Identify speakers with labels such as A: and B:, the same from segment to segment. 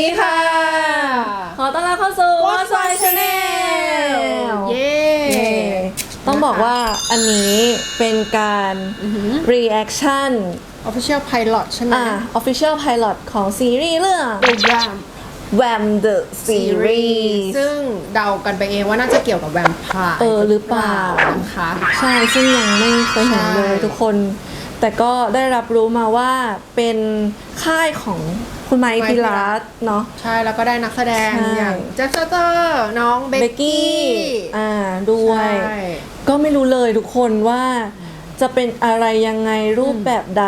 A: ดีค่ะ ขอต้อนรับเข้าสู่ What's My Channel
B: เย้
A: เย้ ต้องบอกว่าอันนี้เป็นการ reaction
B: Official Pilot ใช่ไหม
A: อ่า official pilot ของซีรีส์เรื่อง
B: ดูยาม
A: Wham the Series
B: ซึ่งเดากันไปเองว่าน่าจะเกี่ยวกับแวมไพร์
A: เออหรือเปล่า
B: นะคะ
A: ใช่ ซึ่งยังไม่เคยเห็นเลย
B: ใช่
A: ทุกคน แต่ก็ได้รับรู้มาว่าเป็นค่ายของคุณไมค์พิรัตเนาะ
B: ใช่แล้วก็ได้นักแสดง
A: ใช่
B: อย่างแจ็คสเตอร์น้องเบ
A: เบ
B: ก
A: ก
B: กี้
A: กี้อ่าด้วย
B: ใช่
A: ก็ไม่รู้เลยทุกคนว่า จะเป็นอะไรยังไงรูปแบบใด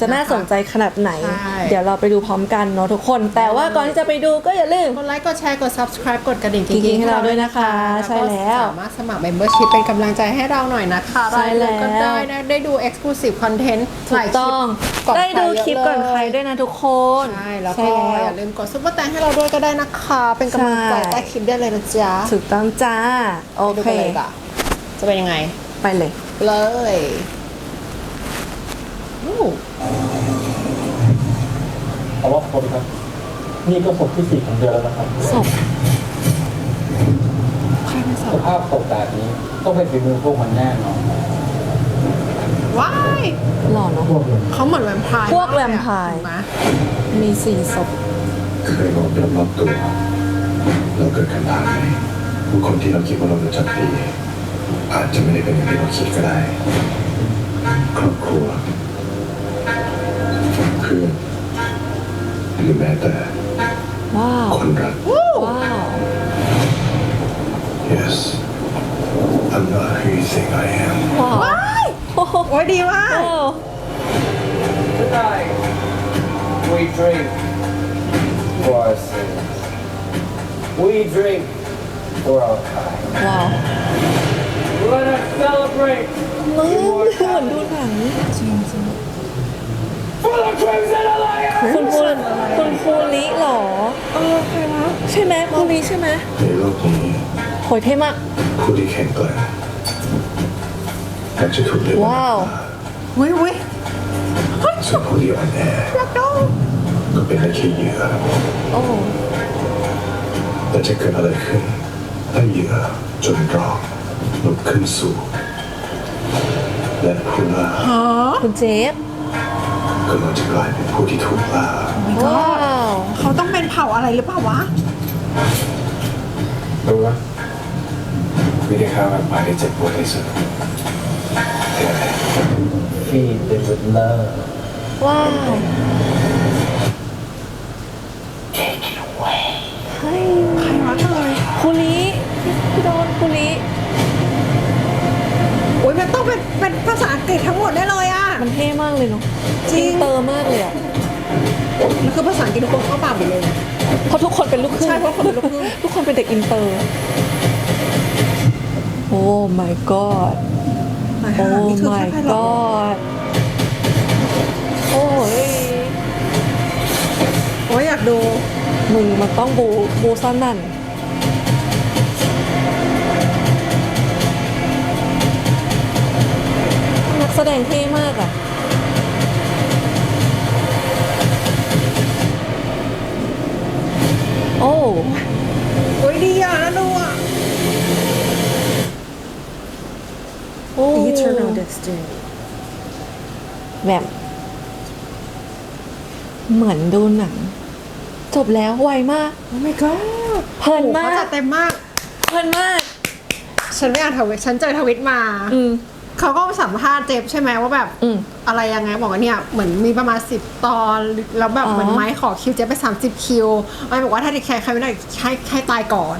A: จะน่าสนใจขนาดไหน
B: ใช่
A: เดี๋ยวเราไปดูพร้อมกันเนาะทุกคน แต่ว่าก่อนที่จะไปดูก็อย่าลืม
B: กดไลค์ กดแชร์ กด subscribe กดกระดิ่ง
A: กิ๊งๆให้เราด้วยนะคะ
B: แล้ว
A: ใช่
B: ก็
A: แล้ว
B: สามารถสมัคร membership เป็นกำลังใจให้เราหน่อยนะคะ
A: ใช่แล้ว
B: รายเดือนก็ได้นะได้ดู exclusive content
A: ถูกต้อง
B: หลายคลิปก่อน
A: ได้ดู
B: ใร
A: คลิปก่อนใครด้วยนะทุกคน
B: ใช่แล้ว
A: ใช่
B: ก็
A: แล้ว
B: อย่าลืมกดซุปเปอร์แตงให้เราด้วยก็ได้นะคะ เป็นกำลังใจ
A: ใช่
B: ใต้คลิปได้เลยนะจ๊ะ
A: ถูกต้องจ้า โอ
B: ดู
A: เค
B: กันเลยค่ะจะเป็นยังไง
A: ไปเลย
B: เลยอู้
C: เอาว่าครบครับ นี่ก็ศพที่สี่ของเดือนแล้วนะครับ
A: ศพ
C: สภาพตกแบบนี้ต้องเป็นฝีมือพวกมันแน่นอน
B: ว้าย
A: หล่อเนาะ
C: พวกมัน
B: เขาเหมือนแวมไพร์
A: พวกา
B: กเลยอะ
A: แวมไพร์
B: ถูกไหม
A: มีสี่ศพ
D: เคยลองรอบๆตัว เราเกิดกันผ่านไหมผู้คนที่เราคิดว่าเรารู้จักดี อาจจะไม่ได้เป็นอย่างที่เราคิดก็ได้ ครอบครัวเพื่อนหรือแม้แต่
A: ว้าว
D: คนรัก
A: ว้าว
D: yes I'm not who you think I am
A: ว้าวโอ้โห
B: โอ้ยดีมาก
C: Tonight we drink for our sins we drink for our kind
A: ว้าว
C: let us celebrate
A: มึงเหมือนดูหนัง
C: for the Crimson Alliance
A: คุณภูคุณภูริเหรอเออใครวะใช่ไหมภูริใช่ไหม
D: ในโลกนี้
A: โหยเท่มาก
D: ผู้ที่แข็งแกร่งอาจจะถูกเลือก
A: ว้าว
B: เฮ้ยเฮ้ย
D: ส่วนผู้ที่อ่อนแอ
B: อยากดู
D: ก็เป็นได้แค่เหยื่อ
A: โอ้
D: แต่จะเกิดอะไรขึ้นถ้าเหยื่อจนรอบ ลุกขึ้นสู่และผู้ล่า
A: คุณเจฟ
D: กำลังจะกลายเป็นผู้ที่ถูกล่า
A: ว้าว
B: เขาต้องเป็นเผ่าอะไรหรือเปล่าวะ
D: รู้ว่าวิธีฆ่าแวมไพร์ได้เจ็บปวดที่สุดคืออะไร
C: feed them with love
A: ว้าวเฮ้ย
B: ใครวะเธอ
A: ภูริพี่โดนภูริ
B: โอ้ยมันต้องเป็นเป็นภาษาอังกฤษทั้งหมดได้เลยอะ
A: มันเท่มากเลยเนาะ
B: จริง
A: อินเตอร์มากเลยอะ
B: มันคือภาษาอังกฤษทุกคนเข้าปากหมดเลย
A: เพราะทุกคนเป็นลูกครึ่ง
B: ใช่เพราะคนเป็นลูกครึ่ง
A: ทุกคนเป็นเด็กอินเตอร์ โอ้ my god โอ้
B: นี่คือ
A: my
B: แค่ไพลอต
A: god โอ้ย
B: โอ้ยอยากดู
A: มึงมันต้องบูบูซ่อนนั่ แสดงเท่มากอะโอ้
B: โอ้ยดีอะนะดูอะ
A: โอ้
B: Eternal Destiny
A: แบบ เหมือนดูหนัง จบแล้วไวมาก
B: โอ้ my god
A: เพลินมาก
B: โอ้โหเขาจัดเต็มมาก
A: เพลินมาก
B: ฉันไม่อ่านทวิต ฉันเจอทวิตมา
A: อืม
B: เขาก็สัมภาษณ์เจฟใช่ไหมว่าแบบ
A: อืม
B: อะไรยังไงบอกว่าเนี่ยเหมือนมีประมาณ10ตอนแล้วแบบ
A: อ๋อ
B: เหมือนไม้ขอคิวเจฟไป30คิวไม้บอกว่าถ้าใครใครไม่ได้ให้ให้ตายก่อน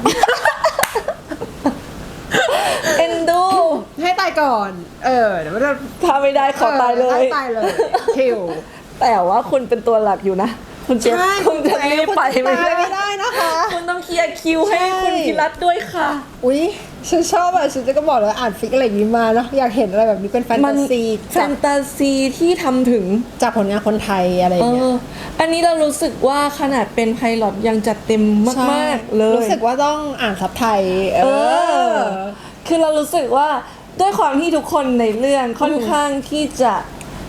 A: เอ็นดู
B: ให้ตายก่อน เออเดี๋ยวมันจะ
A: ถ้าไม่ได้ขอตายเลย
B: ให้ตายเลยคิว
A: แต่ว่าคุณเป็นตัวหลักอยู่นะ คุณเจฟ
B: ใช่
A: คุณจะรีบไป
B: คุณ
A: ไม่
B: ตาย
A: ได้
B: ไม่ได้นะคะ
A: คุณต้องเคลียร์คิวให้
B: ใช่
A: คุณพิรัตด้วยค่ะ
B: อุ้ยฉันชอบอะฉันจะก็บอกเลยว่าอ่านฟิกอะไรอย่างนี้มาเนาะอยากเห็นอะไรแบบนี้เป็นแฟน
A: มั
B: ตาซี
A: แฟ
B: จาก
A: นตาซีที่ทำถึง
B: จากผลงานคนไทยอะไรอ
A: เอย่าง
B: เงี้ย
A: อ อันนี้เรารู้สึกว่าขนาดเป็นไพลอตยังจัดเต็มมากๆเลย
B: รู้สึกว่าต้องอ่านซับไทย เอ
A: เอ
B: อ
A: อ คือเรารู้สึกว่าด้วยความที่ทุกคนในเรื่องค่อนข้างที่จะ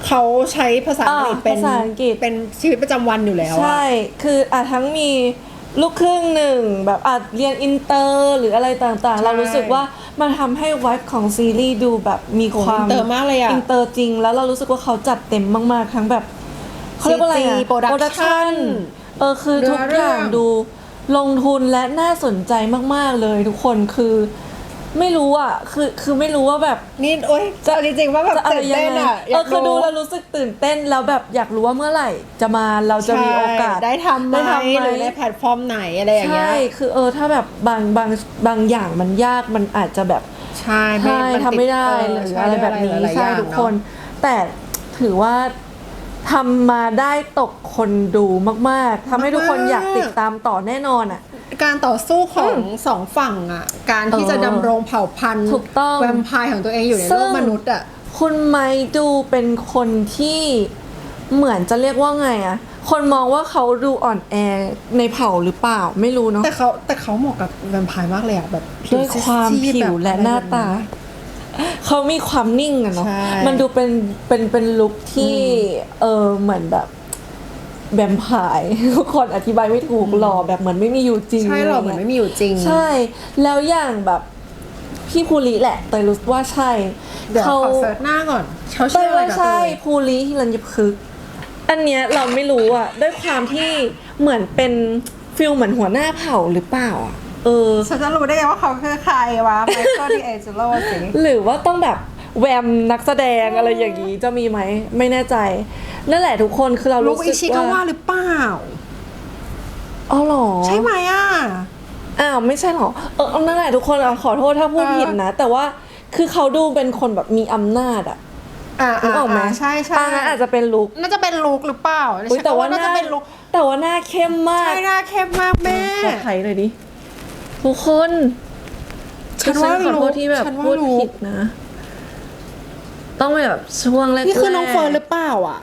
B: เขาใช้ภาษาอังกฤษ
A: อ่า
B: เป็น
A: ภาษาอังกฤษ
B: เป็นชีวิตประจำวันอยู่แล้วอะ
A: ใช่ คืออะทั้งมีลูกครึ่งหนึ่งแบบอาจเรียนอินเตอร์หรืออะไรต่างๆ เรารู้สึกว่ามันทำให้ไวฟ์ของซีรีส์ดูแบบมีความ
B: อินเตอร์มากเลยอะ
A: อินเตอร์จริง แล้วเรารู้สึกว่าเขาจัดเต็มมากๆ ทั้งแบบเขาเรียกว่าอะไรอะ
B: CG production
A: เออคือทุก
B: เนื้อเรื่
A: อ
B: อง
A: ย่างดูลงทุนและน่าสนใจมากๆเลยทุกคนคือ ไม่รู้อะ คือคือไม่รู้ว่าแบบ
B: นี่โอ๊ยจะจริงๆว่าแบบ
A: จะอะไร
B: ตื่น
A: ยัง
B: เต้น
A: ไง
B: อะ
A: เออคือดูแล้วรู้สึกตื่นเต้นแล้วแบบอยากรู้ว่าเมื่อไหร่ จะมาเราจะมีโอกาส
B: ใช่ได้ทำไหม
A: ได้ทำไหม
B: หรือในแพลตฟอร์มไหนอะไรอย่างเงี้
A: ใช่
B: ย
A: คือเออถ้าแบบบางบางบางอย่างมันยากมันอาจจะแบบ
B: ใช่
A: ใช่
B: นติ
A: ทำไม่ได้
B: เห
A: รืออะไรแบบนี้
B: หลายๆ
A: ใช่
B: อย่าง
A: ทุก
B: เอะ
A: คนแต่ถือว่าทำมาได้ตกคนดูมาก ๆทำให้ทุกคนอยากติดตามต่อแน่นอนอะ
B: การต่อสู้ของสองฝั่งอะ การที่จะ
A: เออ
B: ดำรงเผ่าพันธุ์
A: ถูกต้อง
B: แวมไพร์ของตัวเองอยู่ใน
A: ซึ่
B: โล
A: ง
B: กมนุษย์อะ
A: คุณไมค์ดูเป็นคนที่เหมือนจะเรียกว่าไงอะคนมองว่าเขาดูอ่อนแอในเผ่าหรือเปล่าไม่รู้เนาะ
B: แต่เขาแต่เขาเหมาะกับแวมไพร์มากเลยอะแบบ
A: ด้วยความ
B: ซีดๆ
A: ผิ
B: แบ
A: ว
B: บ
A: และหน้าตา เขามีความนิ่งอะเนาะ
B: ใช่
A: มันดูเป็นเป็นเป็นลุคที่เออเหมือนแบบ แบมไพร์ทุกคนอธิบายไม่ถูกหล่อแบบเหมือนไม่มีอยู่จริง
B: ใช่หรอ
A: อะ
B: เหมื
A: ไร
B: อน
A: เงี้ย
B: ไม่มีอยู่จริง
A: ใช่ แล้วอย่างแบบพี่ภูริแหละแต่รู้ว่าใช่
B: เดี๋ยวขอเซิร์ชหน้าก่อนเขา
A: แต่
B: ชื่ออะไร
A: ว่า
B: กับ
A: ใช่
B: เอ่ย
A: ภูริฮิรัญยพฤกษ์อันเนี้ยเราไม่รู้อะด้วยความที่เหมือนเป็นฟิลเหมือนหัวหน้าเผ่าหรือเปล่าอะเออ
B: ฉันจะรู้ได้ไงว่าเขาคือใครวะไมเคิลดีเอเจโรสิ
A: หรือว่าต้องแบบ แวมนักแสดงอะไรอย่างนี้จะมีไหมไม่แน่ใจ นั่นแหละทุกคนคือเรา
B: ลูก
A: รู้
B: อิ
A: สึ
B: ชิ
A: ก
B: กา
A: ว่า
B: ว่าหรือเปล่า
A: อ๋อเหรอ
B: ใช่ไหมอะ
A: อ้าวไม่ใช่เหรอเออเอานั่นแหละทุกคนเอาขอโทษถ้าพูด
B: เออ
A: ผิดนะ แต่ว่าคือเขาดูเป็นคนแบบมีอำนาจอะ
B: อ่า
A: นึกออกไหม
B: ใช่ใช่
A: อ่างั้นอาจจะเป็นลุก
B: น่าจะเป็นลูกหรือเปล่า
A: อุ๊ยแต่ว่าห
B: น่า
A: น้า
B: จะเป็นลูก
A: แต่ว่าหน้าเข้มมาก
B: ใช่หน้าเข้มมากแม่
A: ขอไทยหน่อยดิทุกคน
B: ฉันว่า
A: ขอโท
B: รู้
A: ษที่แบบ
B: ฉันว่า
A: พูด
B: รู้
A: ผิดนะ ต้องแบบช่วงแรกๆ
B: นี่คือน้องเฟิร์นหรือเปล่าอะ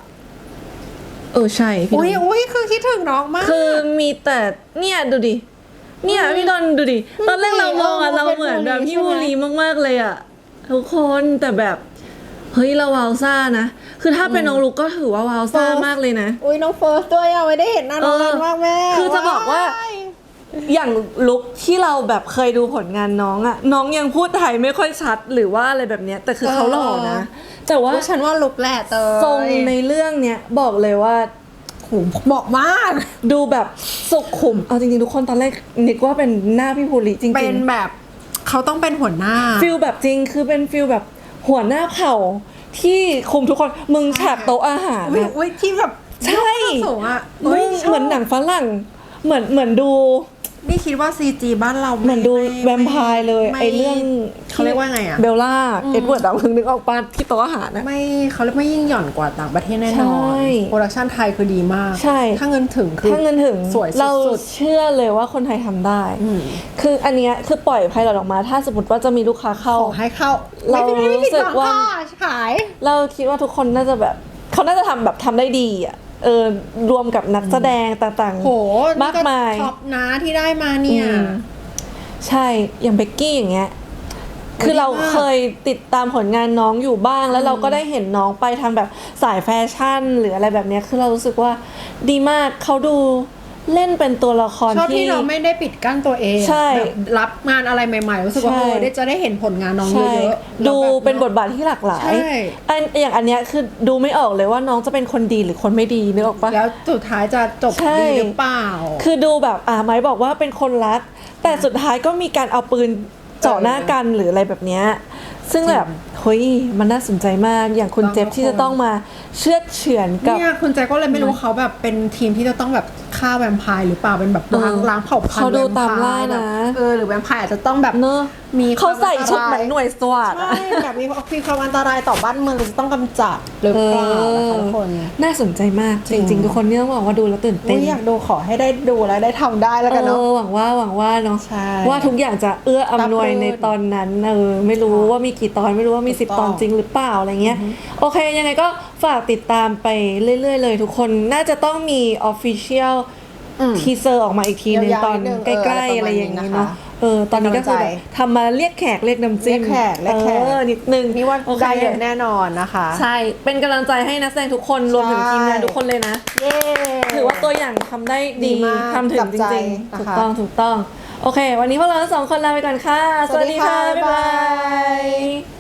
A: เออใช่พี่
B: อุ้ย
A: นนท์
B: อุ้ยคือคิดถึงน้องมาก
A: คือมีแต่เนี่ยดูดิ เนี่ยพี่ดอนดูดิ ตอนแรกเรามองอะ
B: เออ
A: เราเหมือนแบบ
B: เป็น
A: พี่
B: บุ
A: บุ
B: รี
A: รีมากๆเลยอะทุกคนแต่แบบเฮ้ยเราวาวซ่านะ คือถ้าเป็นน้องลูกก็ถือว่าวาวซ่ามากเลยนะ
B: อุ้ยน้องเฟิร์สด้วยอะไม่ได้เห็นหน้าน้อง
A: เออ
B: นานมากแม่
A: คือจะบอกว่า
B: ย
A: อย่างลุกที่เราแบบเคยดูผลงานน้องอะน้องยังพูดไทยไม่ค่อยชัดหรือว่าอะไรแบบเนี้ยแต่คือเขาหล่อนะ แต่ว่า
B: อุ๊ยฉันว่าลุกแหละเตย
A: ทรงในเรื่องเนี้ยบอกเลยว่า
B: โหเหมาะมาก
A: ดูแบบสุขุม เอาจริงๆทุกคนตอนแรกนึกว่าเป็นหน้าพี่ภูริจริงๆ
B: เป็นแบบเขาต้องเป็นหัวหน้า
A: ฟิลแบบจริงคือเป็นฟิลแบบหัวหน้าเผ่าที่คุมทุกคนมึงฉากโต๊ะอาหาร
B: อุ้ย
A: อะ
B: อุ้ยที่แบบ
A: ใช่
B: ยกข้างสูงอะ
A: มึ
B: ฮ้ย
A: ง
B: ชบ
A: เหมือนหนังฝรั่งเหมือนเหมือนดู
B: นี่คิดว่า CG บ้านเรา
A: เหมือนดู
B: ไแว
A: มไพร์เลย
B: ม่
A: ไอเรื่อง
B: เขาเรียกว่าไงอะ
A: เบลล่า เอ็ดเวิร์ดอะมึงนึกออกปะที่โต๊ะอาหารนะ
B: ไม่เขาเรียกไม่ยิ่งหย่อนกว่าต่างประเทศแน่นอน
A: ใช่
B: โปรดักชันไทยคือดีมาก
A: ใช่
B: ถ้าเงินถึงคือ
A: ถ้าเงินถึง
B: สวย
A: เรา
B: สุด
A: เชื่อเลยว่าคนไทยทำได้
B: อืม
A: คืออันเนี้ยคือปล่อยไพลอตออกมา ถ้าสมมติว่าจะมีลูกค้าเข้า
B: ขอให้เข้า
A: เรา
B: ไม่ไม่ไม่ผิด
A: รู้สึ
B: ห
A: ก
B: วัง
A: ว่า
B: ค่ะขาย
A: เราคิดว่าทุกคนน่าจะแบบเขาน่าจะทำแบบทำได้ดีอะ เออรวมกับนักแสดงต่าง
B: โห
A: ๆ มากมาย
B: ท็อปนะที่ได้มาเนี่ย
A: อืม ใช่ อย่างเบกกี้อย่างเงี้ย คือเรา
B: ดีมาก
A: เคยติดตามผลงานน้องอยู่บ้าง แล้วเราก็ได้เห็นน้องไปทางแบบสายแฟชั่น หรืออะไรแบบเนี้ยคือเรารู้สึกว่าดีมากเขาดู เล่นเป็นตัวละคร
B: ชอบ
A: ที่
B: ที่เราไม่ได้ปิดกั้นตัวเอง
A: ใช่
B: แบบรับงานอะไรใหม่ๆรู้สึกว่า
A: ใช่
B: เออได้จะได้เห็นผลงานน้องเย
A: ใช่
B: อะๆ
A: ดู
B: แล้วแเป็
A: นบทบาทที่หลากหลาย
B: ใช่
A: อันอย่างอันเนี้ยคือดูไม่ออกเลยว่าน้องจะเป็นคนดีหรือคนไม่ดีนึกออกปะ
B: แล้วสุดท้ายจะจบ
A: ใช่
B: ดีหรือเปล่า
A: คือดูแบบอ่าไม้บอกว่าเป็นคนรัก แต่สุดท้ายก็มีการเอาปืนเจาะหน้ากันหรืออะไรแบบเนี้ย ซึ่งแบบเฮ้ยมันน่าสนใจมากอย่างคุณ
B: ต้อง
A: เจฟที่จะต้องมาเชื่อดเฉือนกับ
B: เนี่ยคุณแจ็คก็เลยไม่รู้ว่าเขาแบบเป็นทีมที่จะต้องแบบฆ่าแวมไพร์หรือเปล่าเป็นแบบล้าง
A: เออ
B: ล้างเผ่าพันธุ์
A: เขาดู
B: แวมไพร์
A: ตามล่านะ
B: แบบเออหรือแวมไพร์อาจจะต้องแบบ
A: เนอะ
B: มี
A: เขาใส่ชุด
B: ความ
A: เหมือนหน่วยสวาด
B: ใช่แบบมีมีความอันตรายต่อบ้านเมืองจะต้องกำจัดหรือเปล่านะคะทุกคน
A: น่าสนใจมากจริง ๆ ทุกคนเนี่ยต้องบอกว่าดูแล้วตื่นเต้
B: อุ๊
A: น
B: ยอยากดูขอให้ได้ดูแล้วได้ทำได้แล้วกัน
A: เอ
B: เนาะ
A: อหวังว่าหวังว่าเนาะ
B: ใช่
A: ว่าทุกอย่างจะเอื้ออำนวย
B: รับรื่น
A: ในตอนนั้นเออไม่รู้ว่ามีกี่ตอนไม่รู้ว่ามี
B: ถู
A: สิบ
B: กต้อง
A: ตอนจริงหรือเปล่าอะไรเงี้ยโอเค ยังไงก็ฝากติดตามไปเรื่อย ๆ เลยทุกคนน่าจะต้องมี Official
B: อืม
A: ทีเซอร์ออกมาอีกทีหนึง
B: ยาวๆ
A: ตอน
B: นิดนึง
A: ใกล้ ๆ อะไร
B: เอออะไรประมาณ
A: อย่าง
B: นี้
A: นี้
B: นะคะ
A: เนาะเอเออตอนนี้ก็คือ
B: เป็น
A: แบ
B: กำลัง
A: บ
B: ใจ
A: ทำมาเรียกแขกเรียกน้ำจิ้ม
B: เรียกแขกเรียกแขก
A: เออนิดนึง
B: นี่ว่า
A: โอเค
B: ได้เยอะแน่นอนนะคะ
A: ใช่ เป็นกำลังใจให้นักแสดงทุกคนรวมถึงทีมงานทุกคนเลยนะ
B: เย้
A: ถือว่าตัวอย่างทำได้
B: ดี
A: ดี
B: มาก
A: ทำถึง
B: จับ
A: จ
B: ใจ
A: ริง
B: นะคะ
A: ๆถูกต้องถูกต้อง โอเค วันนี้พวกเราทั้งสองคนลาไปก่อนค่ะ
B: สวัสดีค่ะ
A: บ๊ายบา
B: บ๊ายบาย
A: ย